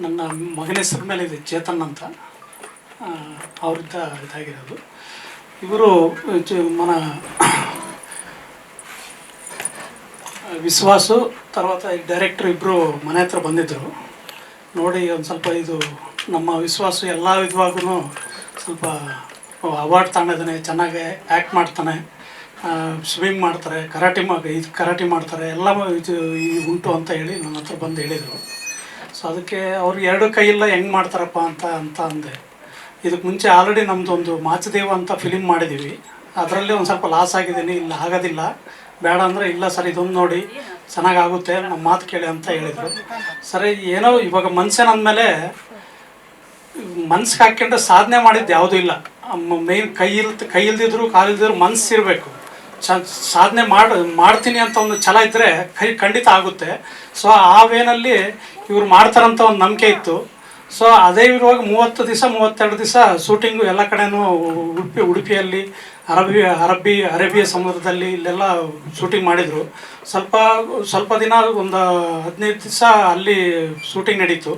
ನನ್ನ ಮಗನ ಹೆಸರು ಮೇಲೆ ಇದೆ ಚೇತನ್ ಅಂತ ಆ, ಅವರಿಂದ ಇದಾಗಿರೋದು ಇವರು మన ವಿಶ್ವಾಸು తర్వాత ಈ ಡೈರೆಕ್ಟ್ರ್ ಇಬ್ಬರು ಮನೆ ಹತ್ರ ಬಂದಿದ್ದರು ನೋಡಿ ಒಂದು ಸ್ವಲ್ಪ ಇದು ನಮ್ಮ ವಿಶ್ವಾಸ ಎಲ್ಲ ವಿಧವಾಗೂ ಸ್ವಲ್ಪ ಅವಾರ್ಡ್ ತಗೊಂಡಿದ್ದಾನೆ ಚೆನ್ನಾಗಿ ಆ್ಯಕ್ಟ್ ಮಾಡ್ತಾನೆ ಸ್ವಿಮ್ಮಿಂಗ್ ಮಾಡ್ತಾರೆ ಕರಾಟೆ ಮಾ ಇದು ಕರಾಟೆ ಮಾಡ್ತಾರೆ ಎಲ್ಲ ಇದು ಈ ಉಂಟು ಅಂತ ಹೇಳಿ ನನ್ನ ಹತ್ರ ಬಂದು ಹೇಳಿದರು ಸೊ ಅದಕ್ಕೆ ಅವ್ರು ಎರಡು ಕೈಯಿಲ್ಲ ಹೆಂಗೆ ಮಾಡ್ತಾರಪ್ಪ ಅಂತ ಅಂತ ಅಂದೆ. ಇದಕ್ಕೆ ಮುಂಚೆ ಆಲ್ರೆಡಿ ನಮ್ಮದೊಂದು ಮಾಚದೇವ ಅಂತ ಫಿಲಿಮ್ ಮಾಡಿದ್ದೀವಿ ಅದರಲ್ಲಿ ಒಂದು ಸ್ವಲ್ಪ ಲಾಸ್ ಆಗಿದ್ದೀನಿ, ಇಲ್ಲ ಆಗೋದಿಲ್ಲ. ಬೇಡ ಅಂದರೆ ಇಲ್ಲ ಸರ್, ಇದೊಂದು ನೋಡಿ ಚೆನ್ನಾಗಾಗುತ್ತೆ ನಮ್ಮ ಮಾತು ಕೇಳಿ ಅಂತ ಹೇಳಿದರು. ಸರಿ, ಏನೋ ಇವಾಗ ಮನುಷ್ಯನ ಅಂದಮೇಲೆ ಮನ್ಸಿಗೆ ಹಾಕ್ಕೊಂಡ್ರೆ ಸಾಧನೆ ಮಾಡಿದ್ದು ಯಾವುದೂ ಇಲ್ಲ. ಮೇನ್ ಕೈ ಇಲ್ ಕೈ ಇಲ್ದಿದ್ರು ಕಾಲಿಲ್ದಿದ್ರು ಮನ್ಸಿರ್ಬೇಕು ಇರಬೇಕು. ಸಾಧನೆ ಮಾಡಿ ಮಾಡ್ತೀನಿ ಅಂತ ಒಂದು ಛಲ ಇದ್ದರೆ ಕೈ ಖಂಡಿತ ಆಗುತ್ತೆ. ಸೊ ಆ ವೇನಲ್ಲಿ ಇವ್ರು ಮಾಡ್ತಾರಂತ ಒಂದು ನಂಬಿಕೆ ಇತ್ತು. ಸೊ ಅದೇ ಇರುವಾಗ ಮೂವತ್ತು ದಿವಸ, ಮೂವತ್ತೆರಡು ದಿವಸ ಶೂಟಿಂಗು ಎಲ್ಲ ಕಡೆನೂ ಉಡುಪಿ ಉಡುಪಿಯಲ್ಲಿ ಅರಬ್ಬಿ ಅರಬ್ಬಿ ಅರೇಬಿಯಾ ಸಮುದ್ರದಲ್ಲಿ ಇಲ್ಲೆಲ್ಲ ಶೂಟಿಂಗ್ ಮಾಡಿದರು. ಸ್ವಲ್ಪ ಸ್ವಲ್ಪ ದಿನ, ಒಂದು ಹದಿನೈದು ದಿವಸ ಅಲ್ಲಿ ಶೂಟಿಂಗ್ ನಡೀತು.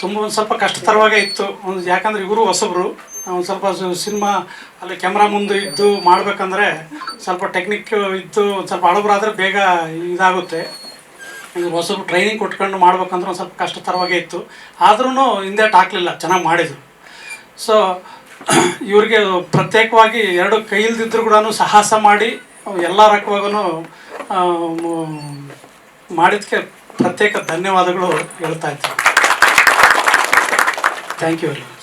ತುಂಬ ಒಂದು ಸ್ವಲ್ಪ ಕಷ್ಟತರವಾಗೇ ಇತ್ತು. ಒಂದು ಯಾಕಂದ್ರೆ ಇವರು ಹೊಸಬ್ರು ಒಂದು ಸ್ವಲ್ಪ ಸಿನಿಮಾ ಅಲ್ಲಿ ಕ್ಯಾಮ್ರಾ ಮುಂದೆ ಇದ್ದು ಮಾಡಬೇಕಂದ್ರೆ ಸ್ವಲ್ಪ ಟೆಕ್ನಿಕ್ ಇದ್ದು ಒಂದು ಸ್ವಲ್ಪ ಹಳಬರಾದರೆ ಬೇಗ ಇದಾಗುತ್ತೆ. ಹೊಸಬ್ರು ಟ್ರೈನಿಂಗ್ ಕೊಟ್ಕೊಂಡು ಮಾಡ್ಬೇಕಂದ್ರೆ ಒಂದು ಸ್ವಲ್ಪ ಕಷ್ಟತರವಾಗೇ ಇತ್ತು. ಆದ್ರೂ ಹಿಂದೆ ಹಾಕ್ಲಿಲ್ಲ ಚೆನ್ನಾಗಿ ಮಾಡಿದರು. ಸೊ ಇವ್ರಿಗೆ ಪ್ರತ್ಯೇಕವಾಗಿ ಎರಡು ಕೈ ಇಲ್ದಿದ್ರು ಕೂಡ ಸಾಹಸ ಮಾಡಿ, ಎಲ್ಲ ರಕವಾಗೂ ಮಾಡಿದಕ್ಕೆ ಪ್ರತ್ಯೇಕ ಧನ್ಯವಾದಗಳು ಹೇಳ್ತಾ ಇದ್ದೀನಿ. Thank you.